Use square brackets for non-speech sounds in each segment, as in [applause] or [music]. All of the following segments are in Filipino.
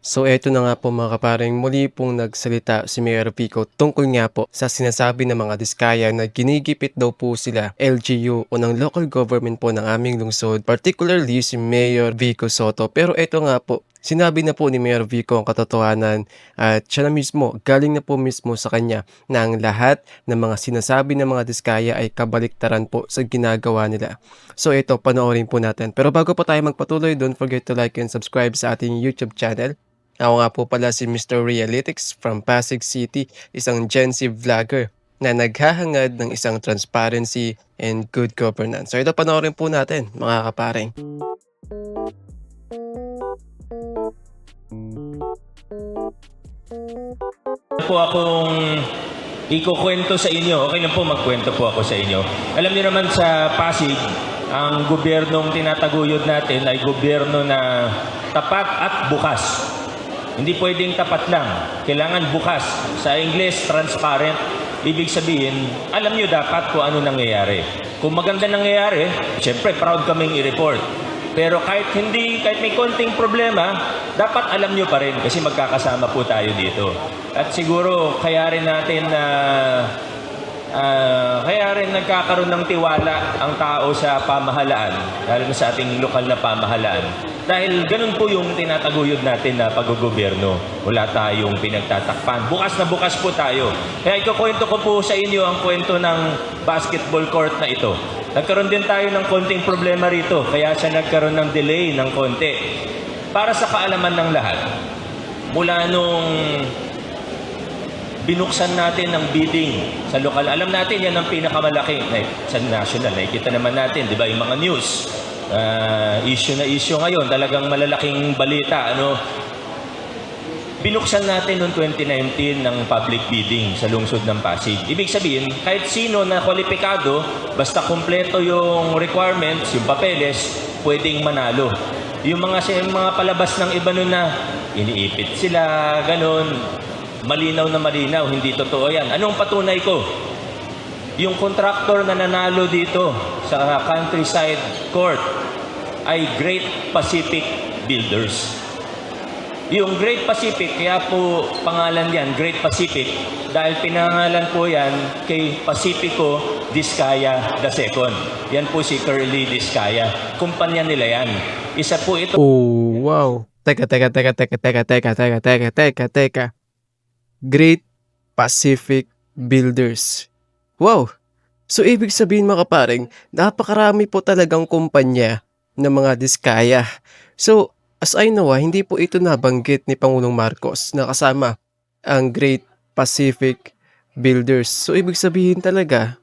So eto na nga po mga kaparing muli pong nagsalita si Mayor Pico tungkol nga po sa sinasabi ng mga diskaya na ginigipit daw po sila LGU o ng local government po ng aming lungsod, particularly si Mayor Vico Soto. Pero eto nga po, sinabi na po ni Mayor Vico ang katotohanan at siya na mismo, galing na po mismo sa kanya na ang lahat ng mga sinasabi ng mga diskaya ay kabaliktaran po sa ginagawa nila. So ito, panoorin po natin. Pero bago po tayo magpatuloy, don't forget to like and subscribe sa ating YouTube channel. Ako nga po pala si Mr. Realytics from Pasig City, isang Gen Z vlogger na naghahangad ng isang transparency and good governance. So ito panoorin po natin mga kaparing. po akong ikukwento sa inyo. Okay lang po magkwento po ako sa inyo. Alam niyo naman sa Pasig, ang gobyernong tinataguyod natin ay gobyerno na tapat at bukas. Hindi pwedeng tapat lang. Kailangan bukas. Sa English, transparent. Ibig sabihin, alam niyo dapat kung ano nangyayari. Kung maganda nangyayari, siyempre proud kaming i-report. Pero kahit hindi, kahit may konting problema, dapat alam nyo pa rin kasi magkakasama po tayo dito. At siguro kaya rin natin na ah, kaya rin nagkakaroon ng tiwala ang tao sa pamahalaan, lalo na sa ating lokal na pamahalaan. Dahil ganun po yung tinataguyod natin na paggogobyerno. Wala tayong pinagtatakpan. Bukas na bukas po tayo. Kaya ikukwento ko po sa inyo ang kwento ng basketball court na ito. Nagkaroon din tayo ng konting problema rito, kaya siya nagkaroon ng delay ng konti. Para sa kaalaman ng lahat, mula nung binuksan natin ang bidding sa lokal. Alam natin yan ang pinakamalaki na, sa national. Nakikita naman natin, di ba, yung mga news. Ah, issue na issue ngayon, talagang malalaking balita. Ano, binuksan natin noong 2019 ng public bidding sa lungsod ng Pasig. Ibig sabihin, kahit sino na kwalipikado, basta kumpleto yung requirements, yung papeles, pwedeng manalo. Yung mga, yung mga palabas ng iba nun na iniipit sila, ganun, malinaw na malinaw, hindi totoo yan. Anong patunay ko? Yung contractor na nanalo dito sa countryside court ay Great Pacific Builders. Yung Great Pacific, kaya po pangalan yan, Great Pacific, dahil pinangalan po yan kay Pacifico Discaya II. Yan po si Curly Discaya. Kumpanya nila yan. Isa po ito Oh, wow. Teka, teka, teka, teka, teka, teka, teka, teka, teka, teka. Great Pacific Builders. Wow. So, ibig sabihin mga kaparing, napakarami po talagang kumpanya ng mga diskaya. So, as I know, ah, hindi po ito nabanggit ni Pangulong Marcos na kasama ang Great Pacific Builders. So, ibig sabihin talaga,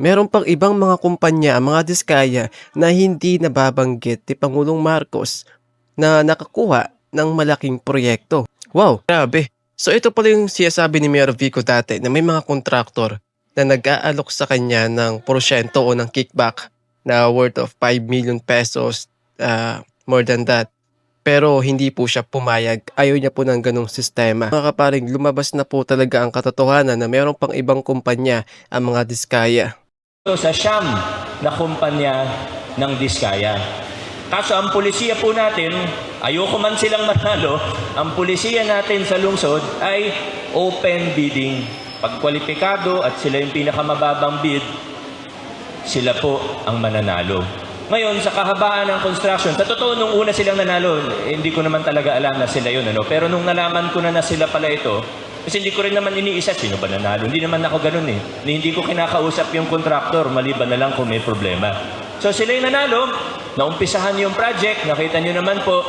meron pang ibang mga kumpanya, mga diskaya na hindi nababanggit ni Pangulong Marcos na nakakuha ng malaking proyekto. Wow, grabe. So ito pala yung siyasabi ni Mayor Vico dati na may mga kontraktor na nag-aalok sa kanya ng porsyento o ng kickback na worth of 5 million pesos, uh, more than that. Pero hindi po siya pumayag. Ayaw niya po ng ganong sistema. Mga kaparing, lumabas na po talaga ang katotohanan na meron pang ibang kumpanya ang mga diskaya. sa siyam na kumpanya ng Diskaya. Kaso ang pulisiya po natin, ayoko man silang manalo, ang pulisiya natin sa lungsod ay open bidding. Pag kwalipikado at sila yung pinakamababang bid, sila po ang mananalo. Ngayon, sa kahabaan ng construction, sa totoo, nung una silang nanalo, eh, hindi ko naman talaga alam na sila yun. Ano? Pero nung nalaman ko na na sila pala ito, kasi hindi ko rin naman iniisa, sino ba nanalo? Hindi naman ako ganun eh. Hindi ko kinakausap yung contractor, maliban na lang kung may problema. So sila yung nanalo, naumpisahan yung project, nakita nyo naman po.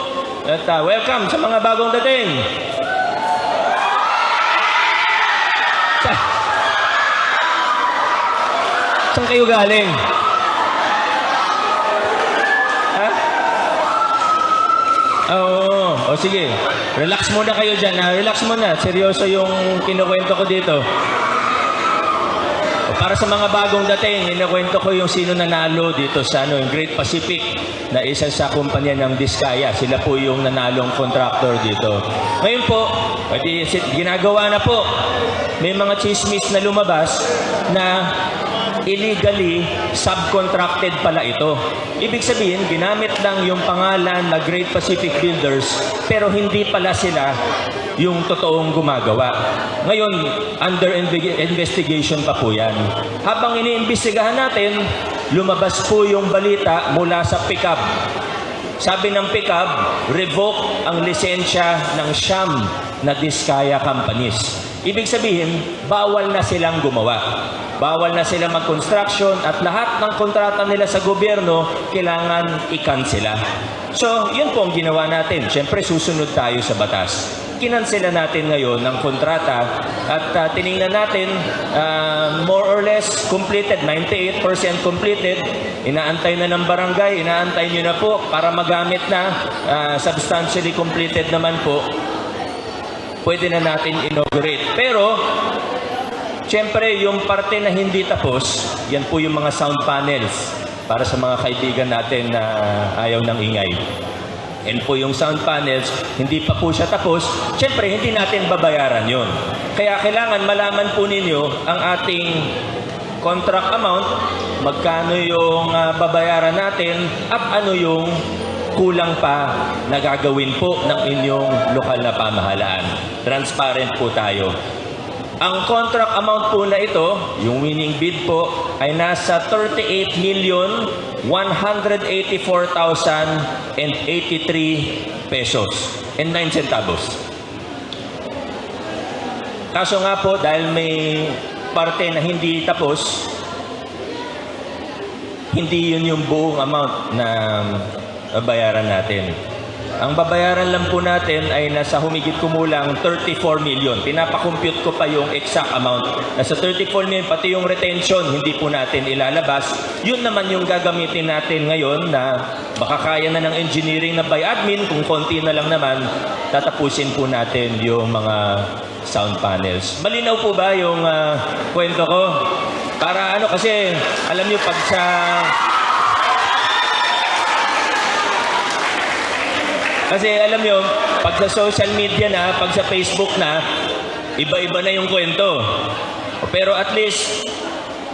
At ah, welcome sa mga bagong dating. Saan kayo galing? Ha? Oo. O sige. Relax muna kayo dyan. Ha? Relax muna. Seryoso yung kinukwento ko dito. Para sa mga bagong dating, inakwento ko yung sino nanalo dito sa ano, Great Pacific na isa sa kumpanya ng Diskaya. Sila po yung nanalong contractor dito. Ngayon po, ginagawa na po. May mga chismis na lumabas na illegally subcontracted pala ito. Ibig sabihin, ginamit lang yung pangalan na Great Pacific Builders pero hindi pala sila yung totoong gumagawa. Ngayon, under inve- investigation pa po yan. Habang iniimbestigahan natin, lumabas po yung balita mula sa pickup sabi ng pickup, revoke ang lisensya ng Sham na Diskaya companies. Ibig sabihin, bawal na silang gumawa. Bawal na sila mag-construction at lahat ng kontrata nila sa gobyerno kailangan ikansela. So, yun po ang ginawa natin. Siyempre, susunod tayo sa batas. Kinansela natin ngayon ng kontrata at uh, tiningnan natin uh, more or less completed, 98% completed. Inaantay na ng barangay, inaantay nyo na po para magamit na uh, substantially completed naman po. Pwede na natin inaugurate. Pero, Siyempre, yung parte na hindi tapos, yan po yung mga sound panels para sa mga kaibigan natin na ayaw ng ingay. Yan po yung sound panels, hindi pa po siya tapos, siyempre hindi natin babayaran yon. Kaya kailangan malaman po ninyo ang ating contract amount, magkano yung ah, babayaran natin, at ano yung kulang pa na gagawin po ng inyong lokal na pamahalaan. Transparent po tayo. Ang contract amount po na ito, yung winning bid po, ay nasa 38 million 184,083 pesos and 9 centavos. Kaso nga po, dahil may parte na hindi tapos, hindi yun yung buong amount na babayaran natin. Ang babayaran lang po natin ay nasa humigit kumulang 34 million. Pinapakompute ko pa yung exact amount. Nasa 34 million, pati yung retention, hindi po natin ilalabas. Yun naman yung gagamitin natin ngayon na baka kaya na ng engineering na by admin, kung konti na lang naman, tatapusin po natin yung mga sound panels. Malinaw po ba yung ah, kwento ko? Para ano kasi, alam niyo pag sa Kasi alam nyo, pag sa social media na, pag sa Facebook na, iba-iba na yung kwento. Pero at least,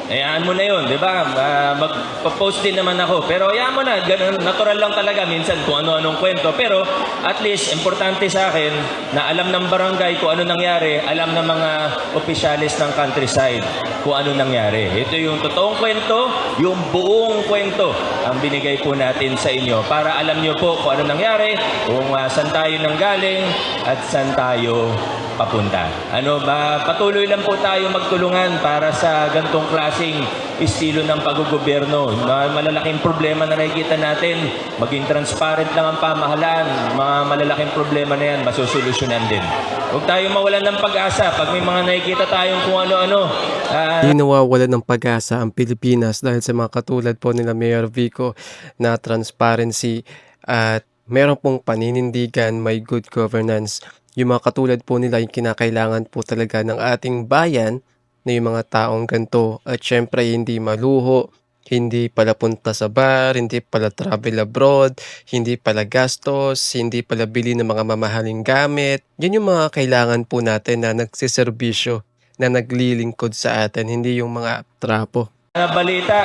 hayaan mo na yun, di ba? Uh, Magpo-post din naman ako. Pero hayaan mo na, ganun, natural lang talaga minsan kung ano-anong kwento. Pero at least, importante sa akin na alam ng barangay kung ano nangyari, alam ng mga opisyalis ng countryside kung ano nangyari. Ito yung totoong kwento, yung buong kwento ang binigay po natin sa inyo para alam nyo po kung ano nangyari, kung uh, saan tayo nanggaling at saan tayo papunta. Ano ba, patuloy lang po tayo magtulungan para sa gantong klasing estilo ng paggogobyerno. Mga malalaking problema na nakikita natin, maging transparent lang ang pamahalaan, mga malalaking problema na yan, masusolusyonan din. Huwag tayo mawalan ng pag-asa pag may mga nakikita tayong kung ano-ano. ah, Hindi nawawalan ng pag-asa ang Pilipinas dahil sa mga katulad po nila Mayor Vico na transparency at meron pong paninindigan, may good governance. Yung mga katulad po nila yung kinakailangan po talaga ng ating bayan na yung mga taong ganito at syempre hindi maluho, hindi pala punta sa bar, hindi pala travel abroad, hindi pala gastos, hindi pala bili ng mga mamahaling gamit. Yan yung mga kailangan po natin na nagsiservisyo na naglilingkod sa atin, hindi yung mga trapo. na balita,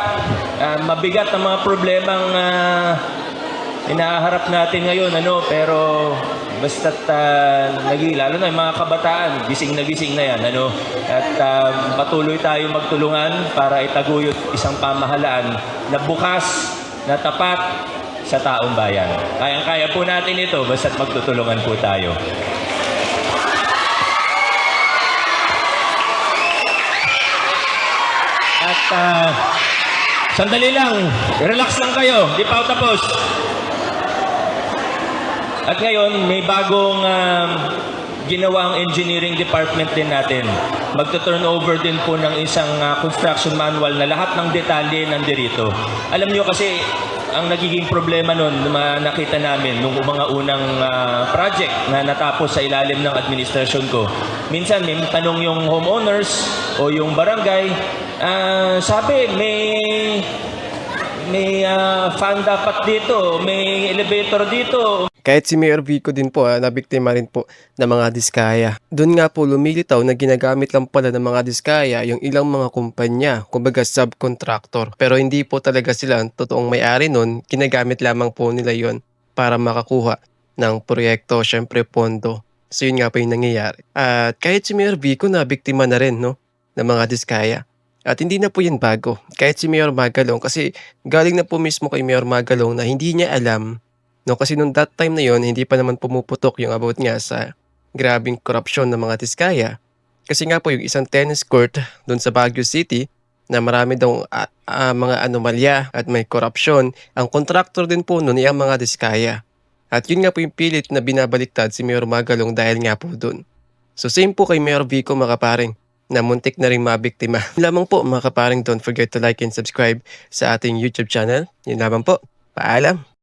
ah, mabigat ang mga problemang uh, inaharap natin ngayon, ano, pero basta't uh, lalo na yung mga kabataan, gising na gising na yan, ano, at ah, patuloy tayo magtulungan para itaguyod isang pamahalaan na bukas, na tapat sa taong bayan. Kayang-kaya po natin ito, basta't magtutulungan po tayo. At ah, sandali lang, relax lang kayo, di pa ako tapos. At ngayon, may bagong um, ginawa ang engineering department din natin. Magto-turnover din po ng isang ah, construction manual na lahat ng detalye nandirito. Alam niyo kasi, ang nagiging problema nun, na nakita namin nung mga unang ah, project na natapos sa ilalim ng administrasyon ko. Minsan, may tanong yung homeowners o yung barangay, ah, sabi, may may ah, fan dapat dito, may elevator dito. Kahit si Mayor Vico din po, ah, nabiktima rin po ng mga diskaya. Doon nga po lumilitaw na ginagamit lang pala ng mga diskaya yung ilang mga kumpanya, kumbaga subcontractor. Pero hindi po talaga sila ang totoong may-ari nun, ginagamit lamang po nila yon para makakuha ng proyekto, syempre pondo. So yun nga po yung nangyayari. At kahit si Mayor Vico na biktima na rin no, ng mga diskaya. At hindi na po yan bago. Kahit si Mayor Magalong kasi galing na po mismo kay Mayor Magalong na hindi niya alam No, kasi nung that time na yon hindi pa naman pumuputok yung about nga sa grabing korupsyon ng mga Tiskaya. Kasi nga po yung isang tennis court doon sa Baguio City na marami daw ah, ah, mga anomalya at may korupsyon. Ang contractor din po noon ay ang mga Tiskaya. At yun nga po yung pilit na binabaliktad si Mayor Magalong dahil nga po doon. So same po kay Mayor Vico mga kaparing na muntik na rin mabiktima. [laughs] Lamang po mga kaparing don't forget to like and subscribe sa ating YouTube channel. Yun lamang po. Paalam!